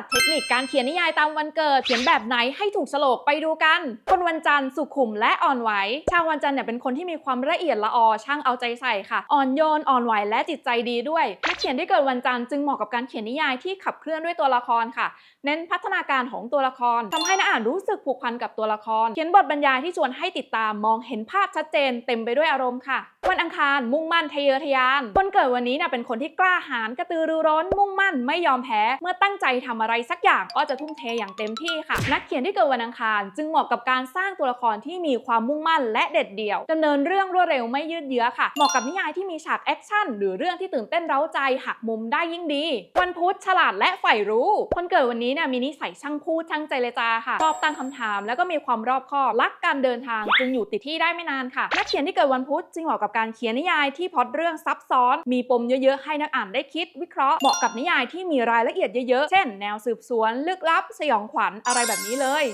ติเทคนิคการเขียนนิยายตามวันเกิด เขียนแบบไหนให้ถูกโฉลกไปดูกัน คนวันจันทร์สุขุมและอ่อนไหว ชาววันจันทร์เนี่ยเป็นคนที่มีความละเอียดละออช่างเอาใจใส่ค่ะ อ่อนโยนอ่อนไหวและจิตใจดีด้วย นักเขียนที่เกิดวันจันทร์จึงเหมาะกับการเขียนนิยายที่ขับเคลื่อนด้วยตัวละครค่ะ เน้นพัฒนาการของตัวละครทำให้นักอ่านรู้สึกผูกพันกับตัวละคร เขียนบทบรรยายที่ชวนให้ติดตามมองเห็นภาพชัดเจน เต็มไปด้วยอารมณ์ค่ะ วันอังคารมุ่งมั่นทะเยอทะยาน คนเกิดวันนี้เนี่ยเป็นคนที่กล้าหาญกระตือรือร้น มุ่งมั่นไม่ยอมแพ้ เมื่อตั้งใจทำอะไรสักอย่างก็จะทุ่มเทอย่างเต็มที่ค่ะ นักเขียนที่เกิดวันอังคาร จึงเหมาะกับการสร้างตัวละครที่มีความมุ่งมั่นและเด็ดเดี่ยวดำเนินเรื่องรวดเร็วไม่ยืดเยื้อค่ะ เหมาะกับนิยายที่มีฉากแอคชั่นหรือเรื่องที่ตื่นเต้นเร้าใจหักมุมได้ยิ่งดี วันพุธฉลาดและใฝ่รู้ คนเกิดวันนี้เนี่ยมีนิสัยช่างพูดช่างเจรจาค่ะชอบตั้งคำถาม แล้วก็มีความรอบคอบรักการเดินทางจึงอยู่ติดที่ได้ไม่นานค่ะ นักเขียนที่เกิดวันพุธจึงเหมาะกับการเขียนนิยายที่พอดเรื่องซับซ้อน มีปมเยอะๆ ให้นักอ่านได้คิด วิเคราะห์เหมาะกับนิยายที่มีรายละเอียดเยอะๆ เช่น แนวสืบสวน ลึกลับ สยองขวัญอะไรแบบนี้เลย